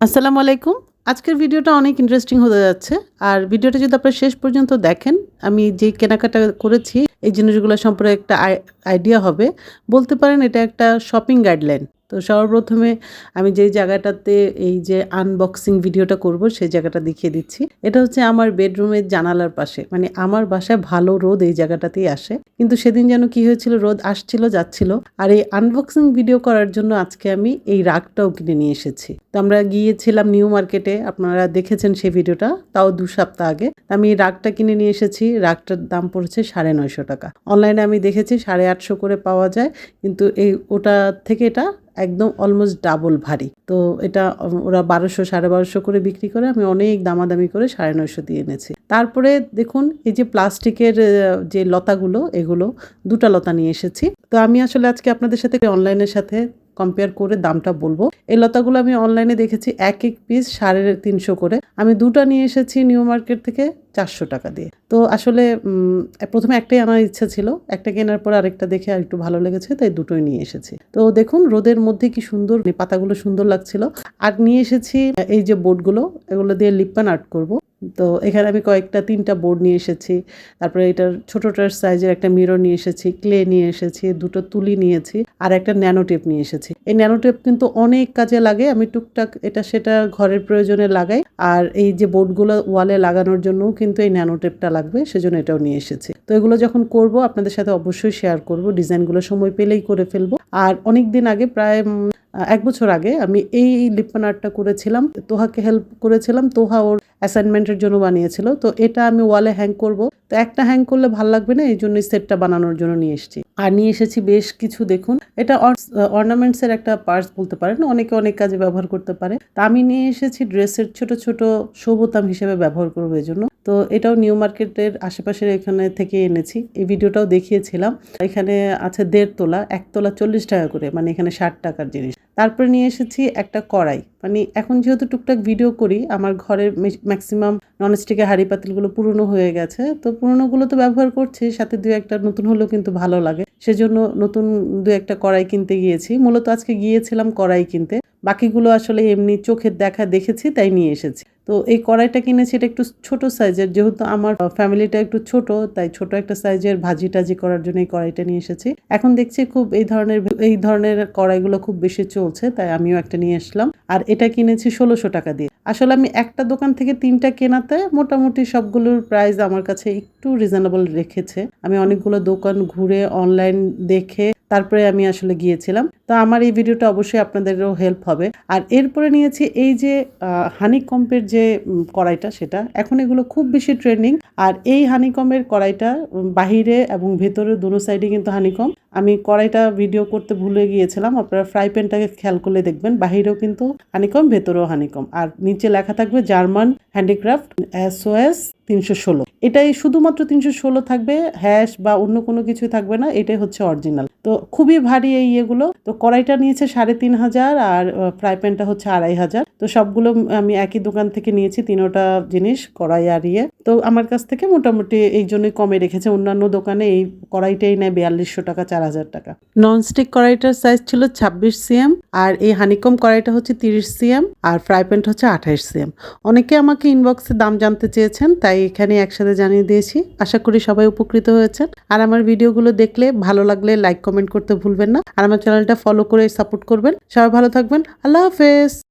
আসসালামু আলাইকুম। আজকের ভিডিওটা অনেক ইন্টারেস্টিং হতে যাচ্ছে। আর ভিডিওটা যদি আপনারা শেষ পর্যন্ত দেখেন, আমি যে কেনাকাটা করেছি, এই জিনিসগুলো সম্পর্কে একটা আইডিয়া হবে। বলতে পারেন এটা একটা শপিং গাইডলাইন তো সর্বপ্রথমে আমি যেই জায়গাটাতে এই যে আনবক্সিং ভিডিওটা করব, সেই জায়গাটা দেখিয়ে দিচ্ছি। এটা হচ্ছে আমার বেডরুমের জানালার পাশে। মানে আমার বাসায় ভালো রোদ এই জায়গাটাতেই আসে। কিন্তু সেদিন যেন কি হয়েছিল, রোদ আসছিল, যাচ্ছিল। আর এই আনবক্সিং ভিডিও করার জন্য আজকে আমি এই রাগটাও কিনে নিয়ে এসেছি। তো আমরা গিয়েছিলাম নিউ মার্কেটে, আপনারা দেখেছেন সেই ভিডিওটা তাও দু সপ্তাহ আগে। আমি এই রাগটা কিনে নিয়ে এসেছি। রাগটার দাম পড়েছে সাড়ে নয়শো টাকা। অনলাইনে আমি দেখেছি সাড়ে আটশো করে পাওয়া যায়। কিন্তু এই ওটা থেকে এটা একদম অলমোস্ট ডাবল ভারী। তো এটা, ওরা বারোশো, সাড়ে বারোশো করে বিক্রি করে, আমি অনেক দামাদামি করে সাড়ে নয়শো দিয়ে এনেছি। তারপরে দেখুন, এই যে প্লাস্টিকের যে লতাগুলো, এগুলো, দুটা লতা নিয়ে এসেছি। তো আমি আসলে আজকে আপনাদের সাথে, অনলাইনের সাথে কম্পেয়ার করে দামটা বলব। এই লতাগুলো আমি অনলাইনে দেখেছি, এক এক পিস সাড়ে তিনশো করে। আমি দুটা নিয়ে এসেছি নিউ মার্কেট থেকে চারশো টাকা দিয়ে। তো আসলে প্রথমে একটাই আনার ইচ্ছা ছিল, একটা কেনার পর আরেকটা দেখে আর একটু ভালো লেগেছে, তাই দুটোই নিয়ে এসেছি। তো দেখুন, রোদের মধ্যে কি সুন্দর পাতাগুলো সুন্দর লাগছিল। আর নিয়ে এসেছি, এই যে বোর্ডগুলো এগুলো দিয়ে লিপ্পান আর্ট করব। তো এখানে আমি কয়েকটা, তিনটা বোর্ড নিয়ে এসেছি। তারপরে এটার ছোটোটার সাইজের একটা মিরর নিয়ে এসেছি ক্লে নিয়ে এসেছি, দুটো তুলি নিয়েছি আর একটা ন্যানো টেপ নিয়ে এসেছি। এই ন্যানো টেপ কিন্তু অনেক কাজে লাগে, আমি টুকটাক এটা সেটা ঘরের প্রয়োজনে লাগাই। আর এই যে বোর্ডগুলো ওয়ালে লাগানোর জন্যও কিন্তু এই ন্যানো টেপটা লাগবে, সেজন্য এটাও নিয়ে এসেছি। তো এগুলো যখন করব, আপনাদের সাথে অবশ্যই শেয়ার করব ডিজাইনগুলো সময় পেলেই করে ফেলব। আর অনেক দিন আগে প্রায় এক বছর আগে আমি এই লিপন আর্টটা করেছিলাম, তোহাকে হেল্প করেছিলাম, তোহা ওর অ্যাসাইনমেন্টের জন্য বানিয়েছিল। তো এটা আমি ওয়ালে হ্যাং করব। তো একটা হ্যাং করলে ভালো লাগবে না, এই জন্য সেটটা বানানোর জন্য নিয়ে এসেছি। আর নিয়ে এসেছি বেশ কিছু, দেখুন, এটা অর্নামেন্টসের একটা পার্স বলতে পারেন, অনেকে অনেক কাজে ব্যবহার করতে পারে। তা আমি নিয়ে এসেছি ড্রেসের ছোট ছোট শোভতাম হিসেবে ব্যবহার করব এই জন্য। তো এটাও নিউ মার্কেটের আশেপাশের এখানে থেকে এনেছি, এই ভিডিওটাও দেখিয়েছিলাম। এখানে আছে দেড় তোলা, এক তোলা চল্লিশ টাকা করে মানে এখানে ষাট টাকার জিনিস। তারপরে নিয়ে এসেছি একটা কড়াই। মানে এখন যেহেতু টুকটাক ভিডিও করি, আমার ঘরের ম্যাক্সিমাম ননস্টিকে হাঁড়ি পাতিলগুলো পুরনো হয়ে গেছে। তো পুরনোগুলো তো ব্যবহার করছি, সাথে দু একটা নতুন হলেও কিন্তু ভালো লাগে। সেজন্য নতুন দু একটা কড়াই কিনতে গিয়েছি। মূলত আজকে গিয়েছিলাম কড়াই কিনতে। বাকিগুলো আসলে এমনি চোখের দেখা দেখেছি, তাই নিয়ে এসেছি। তো এই কড়াইটা কিনেছি এটা একটু ছোট সাইজের যেহেতু আমার ফ্যামিলিটা একটু ছোট, তাই ছোট একটা সাইজের ভাজি টাজি করার জন্য এই কড়াইটা নিয়ে এসেছি। এখন দেখছি খুব এই ধরনের এই ধরনের কড়াইগুলো খুব বেশি চলছে, তাই আমিও একটা নিয়ে আসলাম। আর এটা কিনেছি ষোলোশো টাকা দিয়ে। আসলে আমি একটা দোকান থেকে তিনটা কেনাতে মোটামুটি সবগুলোর প্রাইস আমার কাছে একটু রিজনেবল রেখেছে। আমি অনেকগুলো দোকান ঘুরে অনলাইন দেখে তারপরে আমি আসলে গিয়েছিলাম। তো আমার এই ভিডিওটা অবশ্যই আপনাদেরও হেল্প হবে। আর এরপরে নিয়েছি এই যে হানিকম্পের যে কড়াইটা সেটা। এখন এগুলো খুব বেশি ট্রেন্ডিং আর এই হানিকমের কড়াইটা বাহিরে এবং ভেতরে দুনো সাইডে কিন্তু হানিকম আমি কড়াইটা ভিডিও করতে ভুলে গিয়েছিলাম। আপনারা ফ্রাই প্যানটাকে খেয়াল করলে দেখবেন, বাহিরেও কিন্তু হানিকম ভেতরেও হানিকম আর নিচে লেখা থাকবে জার্মান হ্যান্ডিক্রাফট এস তিনশো ষোলো। এটাই শুধুমাত্র তিনশো ষোলো থাকবে হ্যাশ বা অন্য কোনো কিছু থাকবে না, এটাই হচ্ছে অরিজিনাল তো খুবই ভারী এই ইয়েগুলো। তো কড়াইটা নিয়েছে সাড়ে তিন হাজার আর ফ্রাই প্যানটা হচ্ছে আড়াই হাজার। তো সবগুলো আমি একই দোকান থেকে নিয়েছি তিনোটা জিনিস, কড়াই আর ইয়ে। তো আমার কাছ থেকে মোটামুটি এই জন্যই কমে রেখেছে। অন্যান্য দোকানে এই কড়াইটাই নেয় বিয়াল্লিশশো টাকা, চার হাজার টাকা। ননস্টিক কড়াইটার সাইজ ছিল ছাব্বিশ সিএম আর এই হানিকম কড়াইটা হচ্ছে তিরিশ সিএম আর ফ্রাই প্যান্ট হচ্ছে আঠাইশ সিএম অনেকে আমাকে ইনবক্সে দাম জানতে চেয়েছেন, তাই এখানে একসাথে জানিয়ে দিয়েছি। আশা করি সবাই উপকৃত হয়েছেন। আর আমার ভিডিওগুলো দেখলে, ভালো লাগলে লাইক কমেন্ট করতে ভুলবেন না। আর আমার চ্যানেলটা ফলো করে সাপোর্ট করবেন। সবাই ভালো থাকবেন। আল্লাহ হাফেজ!